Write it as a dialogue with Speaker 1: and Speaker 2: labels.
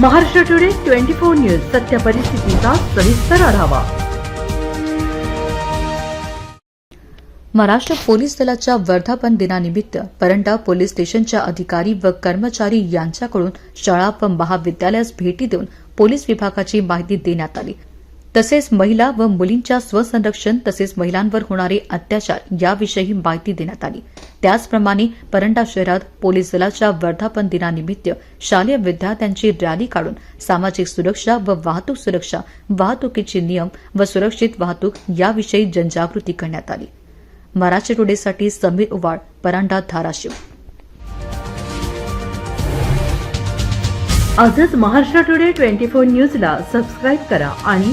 Speaker 1: Maharashtra today twenty four news सत्य परिस्थितीचा सविस्तर आढावा.
Speaker 2: महाराष्ट्र पोलीस दलाच्या वर्धापन दिनानिमित्त परंडा पोलीस स्टेशनच्या अधिकारी व कर्मचारी यांच्याकडून शाळा व महाविद्यालयास भेटी देऊन पोलीस विभागाची माहिती देण्यात आली. तसेच महिला व मुलींच्या स्वसंरक्षण तसेच महिलांवर होणारे अत्याचार याविषयी माहिती देण्यात आली. त्याचप्रमाणे परंडा शहरात पोलीस दलाच्या वर्धापन दिनानिमित्त शालेय विद्यार्थ्यांची रॅली काढून सामाजिक सुरक्षा व वाहतूक सुरक्षा वाहतुकीचे नियम व सुरक्षित वाहतूक याविषयी जनजागृती करण्यात आली. मराठी टुडेसाठी समीर उवाळ परांडा धाराशिव.
Speaker 1: आजच महाराष्ट्र टुडे ट्वेंटी फोर न्यूजला सबस्क्राईब करा आणि